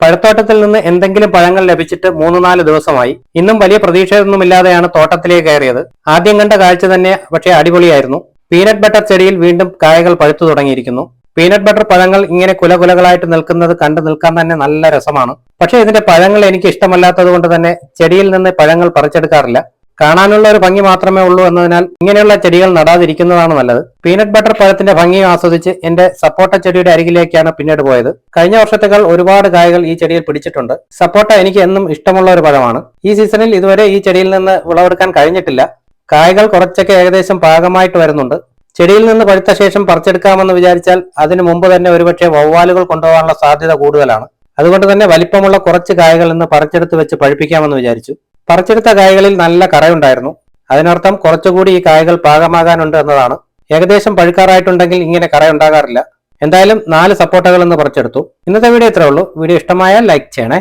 പഴത്തോട്ടത്തിൽ നിന്ന് എന്തെങ്കിലും പഴങ്ങൾ ലഭിച്ചിട്ട് മൂന്ന് നാല് ദിവസമായി. ഇന്നും വലിയ പ്രതീക്ഷയൊന്നുമില്ലാതെയാണ് തോട്ടത്തിലേക്ക് കയറിയത്. ആദ്യം കണ്ട കാഴ്ച തന്നെ പക്ഷേ അടിപൊളിയായിരുന്നു. പീനട്ട് ബട്ടർ ചെടിയിൽ വീണ്ടും കായകൾ പഴുത്തു തുടങ്ങിയിരിക്കുന്നു. പീനട്ട് ബട്ടർ പഴങ്ങൾ ഇങ്ങനെ കുലകുലകളായിട്ട് നിൽക്കുന്നത് കണ്ടു നിൽക്കാൻ തന്നെ നല്ല രസമാണ്. പക്ഷേ ഇതിന്റെ പഴങ്ങൾ എനിക്ക് ഇഷ്ടമല്ലാത്തത് കൊണ്ട് തന്നെ ചെടിയിൽ നിന്ന് പഴങ്ങൾ പറിച്ചെടുക്കാറില്ല. കാണാനുള്ള ഒരു ഭംഗി മാത്രമേ ഉള്ളൂ എന്നതിനാൽ ഇങ്ങനെയുള്ള ചെടികൾ നടാതിരിക്കുന്നതാണ് നല്ലത്. പീനട്ട് ബട്ടർ പഴത്തിന്റെ ഭംഗി ആസ്വദിച്ച് എന്റെ സപ്പോട്ട ചെടിയുടെ അരികിലേക്കാണ് പിന്നീട് പോയത്. കഴിഞ്ഞ വർഷത്തേക്കാൾ ഒരുപാട് കായകൾ ഈ ചെടിയിൽ പിടിച്ചിട്ടുണ്ട്. സപ്പോട്ട എനിക്ക് എന്നും ഇഷ്ടമുള്ള ഒരു പഴമാണ്. ഈ സീസണിൽ ഇതുവരെ ഈ ചെടിയിൽ നിന്ന് വിളവെടുക്കാൻ കഴിഞ്ഞിട്ടില്ല. കായകൾ കുറച്ചൊക്കെ ഏകദേശം പാകമായിട്ട് വരുന്നുണ്ട്. ചെടിയിൽ നിന്ന് പഴുത്ത ശേഷം പറിച്ചെടുക്കാമെന്ന് വിചാരിച്ചാൽ അതിനു മുമ്പ് തന്നെ ഒരുപക്ഷെ വവ്വാലുകൾ കൊണ്ടുപോകാനുള്ള സാധ്യത കൂടുതലാണ്. അതുകൊണ്ട് തന്നെ വലിപ്പമുള്ള കുറച്ച് കായകൾ ഇന്ന് പറിച്ചെടുത്ത് വെച്ച് പഴുപ്പിക്കാമെന്ന് വിചാരിച്ചു. പറിച്ചെടുത്ത കായകളിൽ നല്ല കറയുണ്ടായിരുന്നു. അതിനർത്ഥം കുറച്ചുകൂടി ഈ കായകൾ പാകമാകാനുണ്ട് എന്നതാണ്. ഏകദേശം പഴുക്കാറായിട്ടുണ്ടെങ്കിൽ ഇങ്ങനെ കറയുണ്ടാകാറില്ല. എന്തായാലും നാല് സപ്പോർട്ടകൾ എന്ന് പറിച്ചെടുത്തു. ഇന്നത്തെ വീഡിയോ ഇത്രേ ഉള്ളൂ. വീഡിയോ ഇഷ്ടമായാൽ ലൈക്ക് ചെയ്യണേ.